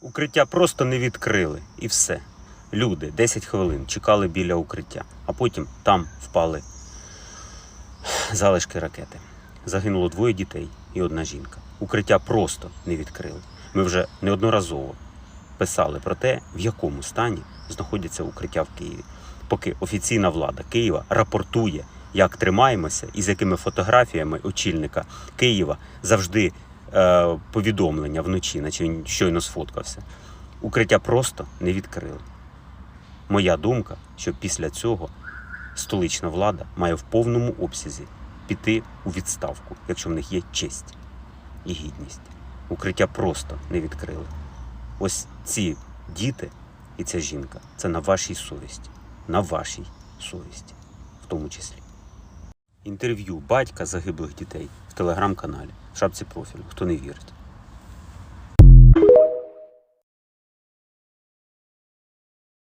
Укриття просто не відкрили і все. Люди 10 хвилин чекали біля укриття, а потім там впали залишки ракети. Загинуло двоє дітей і одна жінка. Укриття просто не відкрили. Ми вже неодноразово писали про те, в якому стані знаходяться укриття в Києві. Поки офіційна влада Києва рапортує, як тримаємося і з якими фотографіями очільника Києва завжди повідомлення вночі, наче він щойно сфоткався. Укриття просто не відкрили. Моя думка, що після цього столична влада має в повному обсязі піти у відставку, якщо в них є честь і гідність. Укриття просто не відкрили. Ось ці діти і ця жінка це на вашій совісті, на вашій совісті, в тому числі. Інтерв'ю батька загиблих дітей в телеграм-каналі в шапці профілю, хто не вірить.